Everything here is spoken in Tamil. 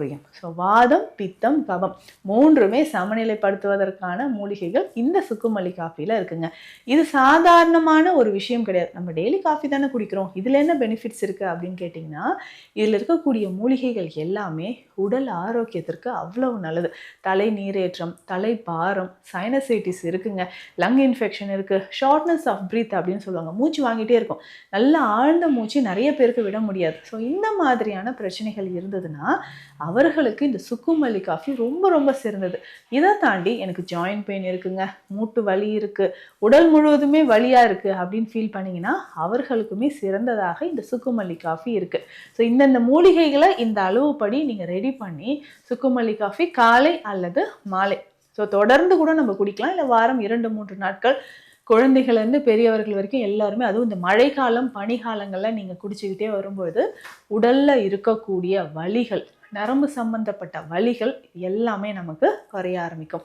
புரியும். ஸோ வாதம் பித்தம் கபம் மூன்றுமே சமநிலைப்படுத்துவதற்கான மூலிகைகள் இந்த சுக்குமல்லி காஃபியில் இருக்குங்க. இது சாதாரணமான ஒரு விஷயம் கிடையாது. நம்ம டெய்லி காஃபி தானே குடிக்கிறோம். இதில் என்ன பெனிஃபிட்ஸ் இருக்குது அப்படின்னு கேட்டிங்கன்னா இதில் இருக்கக்கூடிய மூலிகைகள் எல்லாமே உடல் ஆரோக்கியத்திற்கு அவ்வளவு நல்லது. தலை நீரேற்றம் தலை பாரம் சைனசைட்டிஸ் இருக்குங்க. லங் இன்ஃபெக்ஷன் இருக்குது ஷார்ட்னஸ் ஆஃப் ப்ரீத் அப்படின்னு சொல்லுவாங்க. மூச்சு வாங்கிட்டே இருக்கும். நல்ல ஆழ்ந்த மூச்சு நிறைய பேருக்கு விட முடியாது. ஸோ இந்த மாதிரியான பிரச்சனைகள் இருந்ததுன்னா அவர்களுக்கு இந்த சுக்குமல்லி காஃபி ரொம்ப ரொம்ப சிறந்தது. இதை தாண்டி எனக்கு ஜாயிண்ட் பெயின் இருக்குங்க. மூட்டு வலி இருக்குது உடல் முழுவதுமே வலியாக இருக்குது அப்படின்னு ஃபீல் பண்ணிங்கன்னா அவர்களுக்குமே சிறந்ததாக இந்த சுக்குமல்லி காஃபி இருக்குது ஸோ இந்தந்த மூலிகைகளை இந்த அளவுப்படி நீங்கள் ரெடி பண்ணி சுக்குமல்லி காஃபி காலை அல்லது மாலை. ஸோ தொடர்ந்து கூட நம்ம குடிக்கலாம். இல்லை வாரம் இரண்டு மூன்று நாட்கள் குழந்தைகள்லேருந்து பெரியவர்கள் வரைக்கும் எல்லாருமே அதுவும் இந்த மழைக்காலம் பனிகாலங்களில் நீங்கள் குடிச்சுக்கிட்டே வரும்பொழுது உடலில் இருக்கக்கூடிய வலிகள் நரம்பு சம்பந்தப்பட்ட வலிகள் எல்லாமே நமக்கு குறைய ஆரம்பிக்கும்.